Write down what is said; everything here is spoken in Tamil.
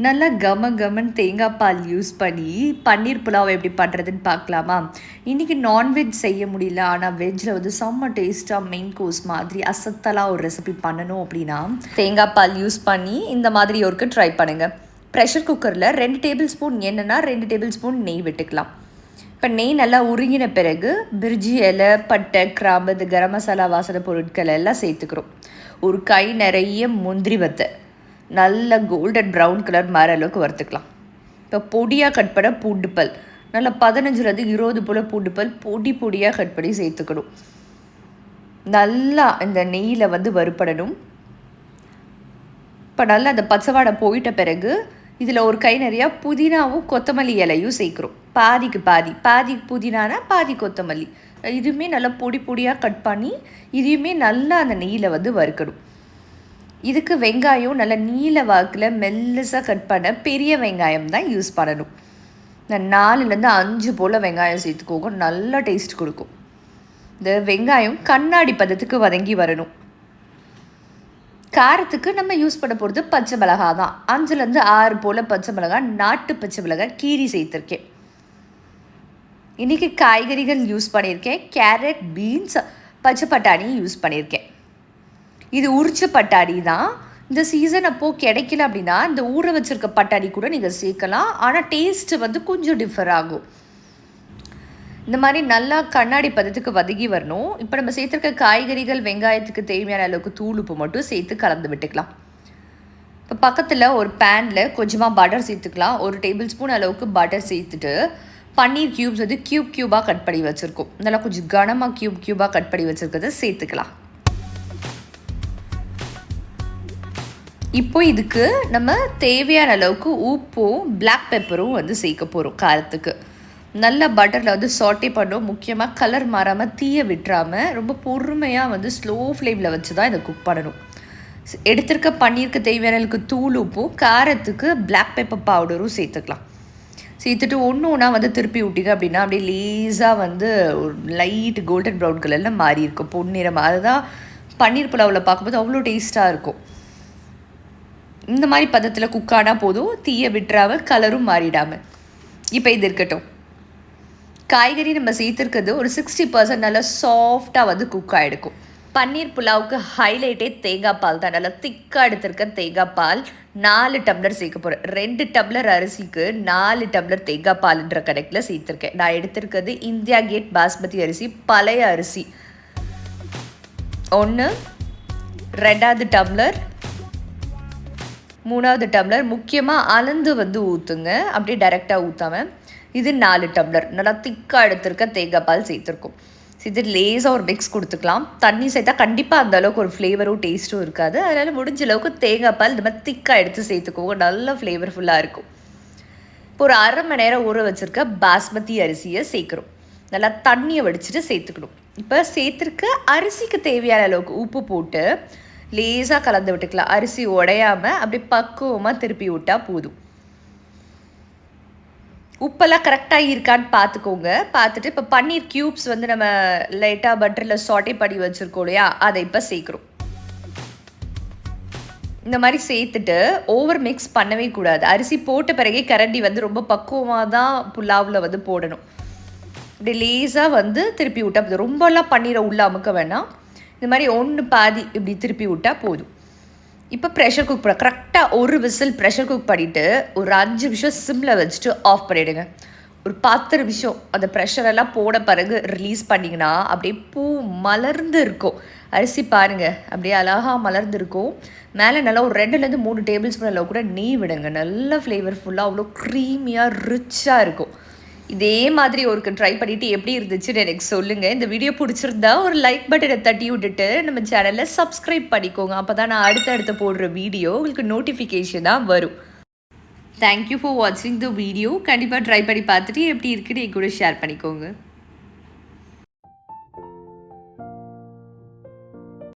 நல்லா கம கமன் தேங்காய் பால் யூஸ் பண்ணி பன்னீர் புலாவ் எப்படி பண்ணுறதுன்னு பார்க்கலாமா? இன்றைக்கி நான்வெஜ் செய்ய முடியல ஆனால் வெஜ்ஜில் வந்து செம்ம டேஸ்ட்டாக மெயின் கோர்ஸ் மாதிரி அசத்தலாக ஒரு ரெசிபி பண்ணணும் அப்படின்னா தேங்காய் பால் யூஸ் பண்ணி இந்த மாதிரி ஒருக்கு ட்ரை பண்ணுங்கள் ப்ரெஷர் குக்கரில் ரெண்டு டேபிள் ஸ்பூன் என்னென்னா ரெண்டு டேபிள் ஸ்பூன் நெய் விட்டுக்கலாம். இப்போ நெய் நல்லா உருங்கின பிறகு பிரிஜி இலை பட்டை கிராம்பு இந்த கரம் மசாலா வாசனை பொருட்கள் எல்லாம் சேர்த்துக்கிறோம். ஒரு கை நிறைய முந்திரி வத்தை. நல்ல கோல்டன் ப்ரௌன் கலர் மாற அளவுக்கு வறுத்துக்கலாம். இப்போ பொடியாக கட் பண்ண பூண்டுப்பல். நல்லா பதினஞ்சுலேருந்து இருபது போல் பூண்டுப்பல் பொடி பொடியாக கட் பண்ணி சேர்த்துக்கணும். நல்லா இந்த நெய்யில் வந்து வறுப்படணும் இப்போ நல்லா அந்த பச்சைவாடை போயிட்ட பிறகு இதில் ஒரு கை நிறையா புதினாவும் கொத்தமல்லி இலையும் சேர்க்குறோம். பாதிக்கு பாதி. பாதி புதினானா பாதி கொத்தமல்லி. இதுவுமே நல்லா பொடி பொடியாக கட் பண்ணி இதையுமே நல்லா அந்த நெய்யில் வந்து வறுக்கணும். இதுக்கு வெங்காயம் நல்ல நீல வாக்கில் மெல்லிசாக கட் பண்ண பெரிய வெங்காயம் தான் யூஸ் பண்ணணும். இந்த நாலுலேருந்து அஞ்சு போல் வெங்காயம் சேர்த்துக்கோங்க நல்லா டேஸ்ட் கொடுக்கும். இந்த வெங்காயம் கண்ணாடி பதத்துக்கு வதங்கி வரணும். காரத்துக்கு நம்ம யூஸ் பண்ண போகிறது பச்சை மிளகா தான். அஞ்சுலேருந்து ஆறு போல் பச்சை மிளகா நாட்டு பச்சை மிளகா கீரி சேர்த்துருக்கேன். இன்றைக்கி காய்கறிகள் யூஸ் பண்ணியிருக்கேன் கேரட் பீன்ஸ் பச்சை பட்டாணி யூஸ் பண்ணியிருக்கேன். இது உரிச்ச பட்டாணி தான். இந்த சீசன் அப்போது கிடைக்கல அப்படின்னா இந்த ஊற வச்சுருக்க பட்டாணி கூட நீங்கள் சேர்க்கலாம். ஆனால் டேஸ்ட்டு வந்து கொஞ்சம் டிஃபர் ஆகும். இந்த மாதிரி நல்லா கண்ணாடி பதத்துக்கு வதங்கி வரணும். இப்போ நம்ம சேர்த்துருக்க காய்கறிகள் வெங்காயத்துக்கு தேவையான அளவுக்கு தூள் உப்பு மட்டும் சேர்த்து கலந்து விட்டுக்கலாம். இப்போ பக்கத்தில் ஒரு பேனில் கொஞ்சமாக பட்டர் சேர்த்துக்கலாம். ஒரு டேபிள் ஸ்பூன் அளவுக்கு பட்டர் சேர்த்துட்டு பன்னீர் க்யூப்ஸ் வந்து க்யூப் க்யூபாக கட் பண்ணி வச்சுருக்கோம். நல்லா கொஞ்சம் கனமாக க்யூப் க்யூபாக கட் பண்ணி வச்சுருக்கிறத சேர்த்துக்கலாம். இப்போ இதுக்கு நம்ம தேவையான அளவுக்கு உப்பும் பிளாக் பெப்பரும் வந்து சேர்க்க போகிறோம் காரத்துக்கு. நல்ல பட்டரில் வந்து சாட்டே பண்ணும். முக்கியமாக கலர் மாறாமல் தீயை விட்டுறாமல் ரொம்ப பொறுமையாக வந்து ஸ்லோ ஃப்ளேமில் வச்சு தான் இதை குக் பண்ணணும். எடுத்திருக்க பன்னீருக்கு தேவையான அளவுக்கு தூள் உப்பும் காரத்துக்கு பிளாக் பெப்பர் பவுடரும் சேர்த்துக்கலாம். சேர்த்துட்டு ஒன்று ஒன்றா வந்து திருப்பி விட்டிங்க அப்படின்னா அப்படியே லேஸாக வந்து ஒரு லைட் கோல்டன் ப்ரௌன் கலரில் மாறி இருக்கும் பொன்னிறம். அதுதான் பன்னீர் புலாவில் பார்க்கும்போது அவ்வளோ டேஸ்ட்டாக இருக்கும். இந்த மாதிரி பதத்தில் குக்கானா போதும் தீயை விட்டுறாமல் கலரும் மாறிடாமல் இப்போ இது இருக்கட்டும். காய்கறி நம்ம சேர்த்துருக்கிறது ஒரு சிக்ஸ்டி பர்சன்ட் நல்லா சாஃப்டாக வந்து குக் ஆகிடுக்கும் பன்னீர் புலாவுக்கு ஹைலைட்டே தேங்காய் பால் தான். நல்லா திக்காக எடுத்திருக்க தேங்காய் பால் நாலு டம்ளர் சேர்க்க போகிறேன் ரெண்டு டம்ளர் அரிசிக்கு நாலு டம்ளர் தேங்காய் பால்ன்ற கணக்கில் சேர்த்துருக்கேன். நான் எடுத்திருக்கிறது இந்தியா கேட் பாஸ்மதி அரிசி பழைய அரிசி. ஒன்று ரெண்டாவது டம்ளர் மூணாவது டம்ளர் முக்கியமாக அலந்து வந்து ஊற்றுங்க அப்படியே டைரெக்டாக ஊற்றாமல் இது நாலு டம்ளர். நல்லா திக்காக எடுத்திருக்க தேங்காய் பால் சேர்த்துருக்கோம். இது லேஸாக ஒரு மிக்ஸ் கொடுத்துக்கலாம். தண்ணி சேர்த்தா கண்டிப்பாக அந்த அளவுக்கு ஒரு ஃப்ளேவரும் டேஸ்ட்டும் இருக்காது. அதனால் முடிஞ்ச அளவுக்கு தேங்காய் பால் இந்த மாதிரி திக்காக எடுத்து சேர்த்துக்கோங்க. நல்ல ஃப்ளேவர்ஃபுல்லாக இருக்கும். இப்போ ஒரு அரை மணி நேரம் ஊற வச்சுருக்க பாஸ்மதி அரிசியை சேர்க்குறோம். நல்லா தண்ணியை வடிச்சிட்டு சேர்த்துக்கணும். இப்போ சேர்த்துருக்க அரிசிக்கு தேவையான அளவுக்கு உப்பு போட்டு லேசாக கலந்து விட்டுக்கலாம். அரிசி உடையாமல் அப்படி பக்குவமாக திருப்பி விட்டால் போதும். உப்பெல்லாம் கரெக்டாக இருக்கான்னு பார்த்துக்கோங்க. பார்த்துட்டு இப்போ பன்னீர் க்யூப்ஸ் வந்து நம்ம லைட்டாக பட்டரில் சாட்டே பண்ணி வச்சுருக்கோம் இல்லையா? அதை இப்போ சேர்க்குறோம். இந்த மாதிரி சேர்த்துட்டு ஓவர் மிக்ஸ் பண்ணவே கூடாது. அரிசி போட்ட பிறகே கரண்டி வந்து ரொம்ப பக்குவமாக தான் புல்லாவில் வந்து போடணும். இப்படி லேஸாக வந்து திருப்பி விட்டா ரொம்பலாம் பன்னீரை உள்ளே அமுக்க வேணாம். இது மாதிரி ஒன்று பாதி இப்படி திருப்பி விட்டால் போதும். இப்போ ப்ரெஷர் குக் பண்ண கரெக்டாக ஒரு விசில் ப்ரெஷர் குக் பண்ணிவிட்டு ஒரு அஞ்சு நிமிஷம் சிம்மில் வச்சுட்டு ஆஃப் பண்ணிவிடுங்க ஒரு பத்து நிமிஷம் அந்த ப்ரெஷரெல்லாம் போட பிறகு ரிலீஸ் பண்ணிங்கன்னா அப்படியே பூ மலர்ந்து இருக்கும். அரிசி பாருங்கள் அப்படியே அழகாக மலர்ந்து இருக்கும். மேலே நல்லா ஒரு ரெண்டுலேருந்து மூணு டேபிள் ஸ்பூன் அளவு கூட நெய் விடுங்க. நல்ல ஃப்ளேவர்ஃபுல்லாக அவ்வளோ க்ரீமியாக ரிச்சாக இருக்கும். இதே மாதிரி ஒருக்கு ட்ரை பண்ணிவிட்டு எப்படி இருந்துச்சுன்னு எனக்கு சொல்லுங்கள் இந்த வீடியோ பிடிச்சிருந்தா ஒரு லைக் பட்டனை தட்டி விட்டுட்டு நம்ம சேனலில் சப்ஸ்கிரைப் பண்ணிக்கோங்க. அப்போ தான் நான் அடுத்தடுத்து போடுற வீடியோ உங்களுக்கு நோட்டிஃபிகேஷனாக வரும். தேங்க்யூ ஃபார் வாட்சிங் த வீடியோ கண்டிப்பாக ட்ரை பண்ணி பார்த்துட்டு எப்படி இருக்குன்னு என் கூட ஷேர் பண்ணிக்கோங்க.